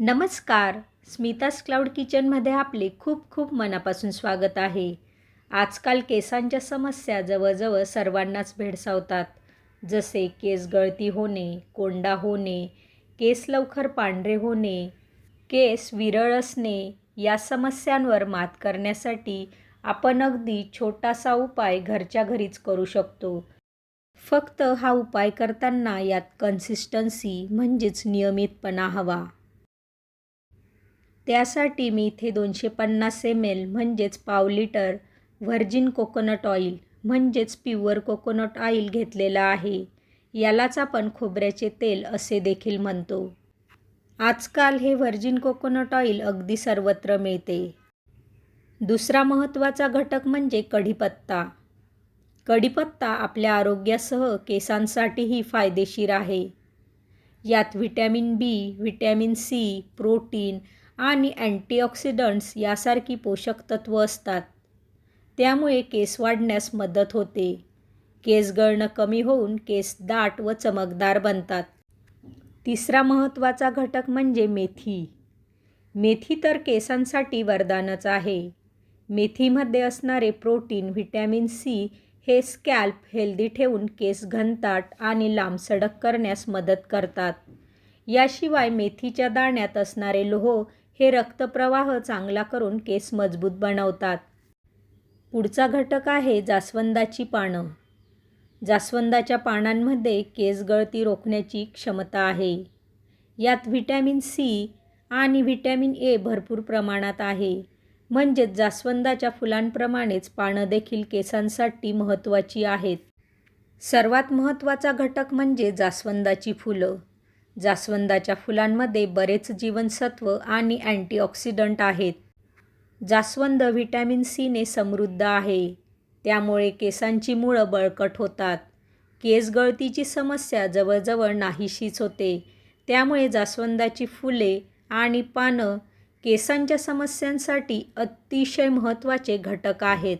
नमस्कार. स्मितास क्लाउड किचनमध्ये आपले खूप खूप मनापासून स्वागत आहे. आजकाल केसांच्या समस्या जवळजवळ सर्वांनाच भेडसावतात. जसे केस गळती होणे कोंडा होणे केस लवकर पांढरे होणे केस विरळ असणे या समस्यांवर मात करण्यासाठी आपण अगदी छोटासा उपाय घरच्या घरीच करू शकतो. फक्त हा उपाय करताना यात कन्सिस्टन्सी म्हणजेच नियमितपणा हवा. त्यासाठी मी इथे दोनशे पन्नास एम एल म्हणजेच पाव लिटर व्हर्जिन कोकोनट ऑइल म्हणजेच प्युअर कोकोनट ऑइल घेतलेला आहे. यालाच आपण खोबऱ्याचे तेल असे देखील म्हणतो. आजकाल हे व्हर्जिन कोकोनट ऑइल अगदी सर्वत्र मिळते. दुसरा महत्त्वाचा घटक म्हणजे कढीपत्ता. कढीपत्ता आपल्या आरोग्यासह केसांसाठीही फायदेशीर आहे. यात vitamin B vitamin C protein आणि अँटीऑक्सिडंट्स यासारखी पोषक तत्त्व असतात. त्यामुळे केस वाढण्यास मदत होते. केस गळणं कमी होऊन केस दाट व चमकदार बनतात. तिसरा महत्त्वाचा घटक म्हणजे मेथी. मेथी तर केसांसाठी वरदानच आहे. मेथीमध्ये असणारे प्रोटीन व्हिटॅमिन सी हे स्कॅल्प हेल्दी ठेवून केस घनताट आणि लांबसडक करण्यास मदत करतात. याशिवाय मेथीच्या दाण्यात असणारे लोह हे रक्तप्रवाह चांगला करून केस मजबूत बनवतात. पुढचा घटक आहे जास्वंदाची पानं. जास्वंदाच्या पानांमध्ये केस गळती रोखण्याची क्षमता आहे. यात व्हिटॅमिन सी आणि व्हिटॅमिन ए भरपूर प्रमाणात आहे. म्हणजेच जास्वंदाच्या फुलांप्रमाणेच पानं देखील केसांसाठी महत्त्वाची आहेत. सर्वात महत्त्वाचा घटक म्हणजे जास्वंदाची फुलं. जास्वंदाच्या फुलांमध्ये बरेच जीवनसत्व आणि अँटीऑक्सिडंट आहेत. जास्वंद व्हिटॅमिन सीने समृद्ध आहे. त्यामुळे केसांची मुळं बळकट होतात. केस गळतीची समस्या जवळजवळ नाहीशीच होते. त्यामुळे जास्वंदाची फुले आणि पानं केसांच्या समस्यांसाठी अतिशय महत्त्वाचे घटक आहेत.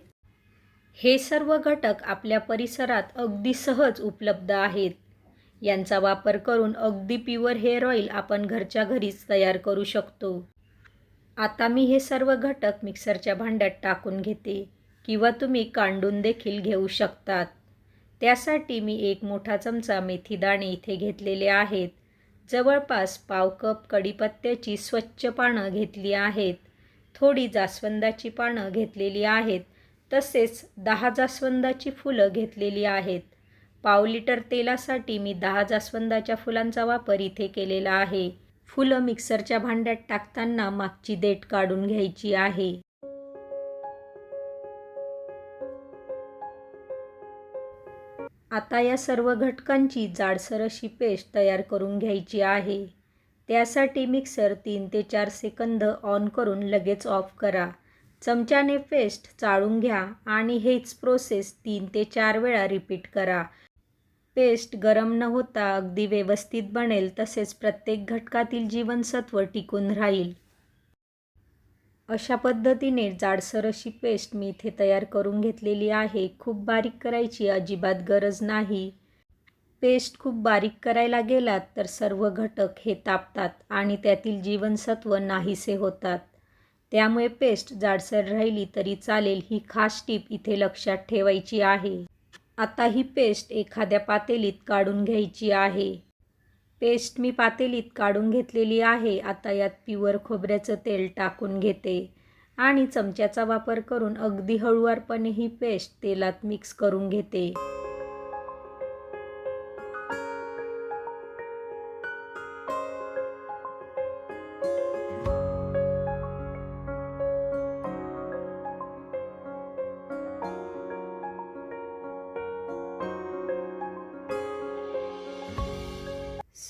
हे सर्व घटक आपल्या परिसरात अगदी सहज उपलब्ध आहेत. यांचा वापर करून अगदी प्युअर हेअर ऑइल आपण घरच्या घरीच तयार करू शकतो. आता मी हे सर्व घटक मिक्सरच्या भांड्यात टाकून घेते किंवा तुम्ही कांडून देखील घेऊ शकतात. त्यासाठी मी एक मोठा चमचा मेथीदाणे इथे घेतलेले आहेत. जवळपास पाव कप कढीपत्त्याची स्वच्छ पानं घेतली आहेत. थोडी जास्वंदाची पानं घेतलेली आहेत. तसेच दहा जास्वंदाची फुलं घेतलेली आहेत. पाव लिटर तेलासाठी मी दहा जास्वंदाच्या फुलांचा वापर इथे केलेला आहे. फुलं मिक्सरच्या भांड्यात टाकताना मागची देठ काढून घ्यायची आहे. आता या सर्व घटकांची जाडसर अशी पेस्ट तयार करून घ्यायची आहे. त्यासाठी मिक्सर तीन ते चार सेकंद ऑन करून लगेच ऑफ करा. चमच्याने पेस्ट चाळून घ्या आणि हेच प्रोसेस तीन ते चार वेळा रिपीट करा. पेस्ट गरम न होता अगदी व्यवस्थित बनेल तसेच प्रत्येक घटकातील जीवनसत्व टिकून राहील. अशा पद्धतीने जाडसर अशी पेस्ट मी इथे तयार करून घेतलेली आहे. खूप बारीक करायची अजिबात गरज नाही. पेस्ट खूप बारीक करायला गेलात तर सर्व घटक हे तापतात आणि त्यातील जीवनसत्व नाहीसे होतात. त्यामुळे पेस्ट जाडसर राहिली तरी चालेल ही खास टीप इथे लक्षात ठेवायची आहे. आता ही पेस्ट एखाद्या पातेलीत काढून घ्यायची आहे. पेस्ट मी पातेलीत काढून घेतलेली आहे. आता यात पिवर खोबऱ्याचं तेल टाकून घेते आणि चमच्याचा वापर करून अगदी हळुवारपणे ही पेस्ट तेलात मिक्स करून घेते.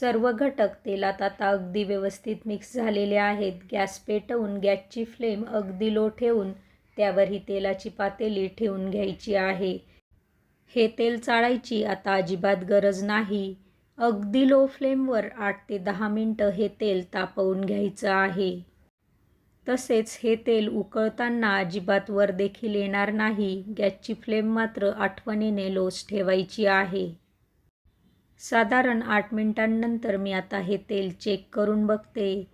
सर्व घटक तेलात आता अगदी व्यवस्थित मिक्स झालेले आहेत. गॅस पेटवून गॅसची फ्लेम अगदी लो ठेवून त्यावर ही तेलाची पातेली ठेवून घ्यायची आहे. हे तेल चाळायची आता अजिबात गरज नाही. अगदी लो फ्लेमवर आठ ते दहा मिनटं हे तेल तापवून घ्यायचं आहे. तसेच हे तेल उकळताना अजिबात वर देखील येणार नाही. गॅसची फ्लेम मात्र आठवणीने लोच ठेवायची आहे. साधारण आठ मिनिटांनंतर मी आता हे तेल चेक करून बघते.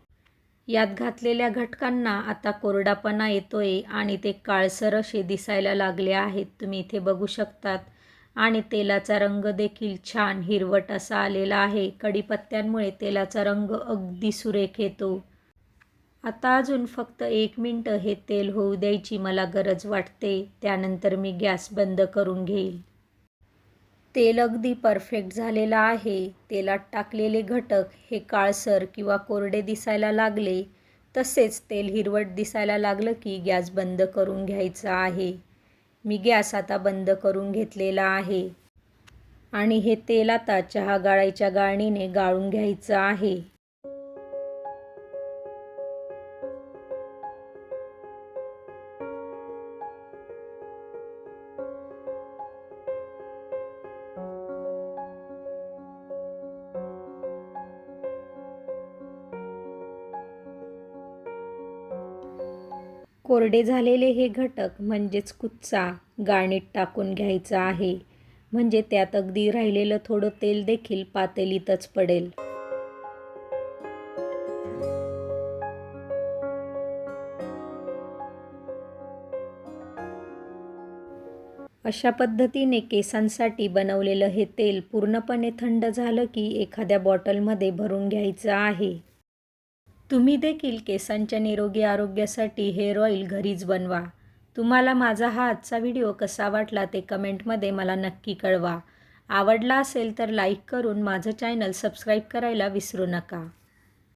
यात घातलेल्या घटकांना आता कोरडापणा येतोय आणि ते काळसर असे दिसायला लागले आहेत. तुम्ही इथे बघू शकतात. आणि तेलाचा रंग देखील छान हिरवट असा आलेला आहे. कढीपत्त्यांमुळे तेलाचा रंग अगदी सुरेख येतो. आता अजून फक्त एक मिनटं हे तेल होऊ द्यायची मला गरज वाटते. त्यानंतर मी गॅस बंद करून घेईल. तेल अगदी परफेक्ट झालेलं आहे. तेलात टाकलेले घटक हे काळसर किंवा कोरडे दिसायला लागले. तसेच तेल हिरवट दिसायला लागलं की गॅस बंद करून घ्यायचा आहे. मी गॅस आता बंद करून घेतलेला आहे. आणि हे तेल आता चहा गाळायच्या गाळणीने गाळून घ्यायचं आहे. कोरडे झालेले हे घटक म्हणजेच कुच्चा गाणीत टाकून घ्यायचा आहे. म्हणजे त्यात अगदी राहिलेलं थोडं तेल देखील पातेलीतच पडेल. अशा पद्धतीने केसांसाठी बनवलेलं हे तेल पूर्णपणे थंड झालं की एखाद्या बॉटलमध्ये भरून घ्यायचं आहे. तुम्ही देखील केसांच्या निरोगी आरोग्यासाठी हेअर ऑइल घरीच बनवा. तुम्हाला माझा हा आजचा व्हिडिओ कसा वाटला ते कमेंटमध्ये मला नक्की कळवा. आवडला असेल तर लाईक करून माझं चॅनल सबस्क्राईब करायला विसरू नका.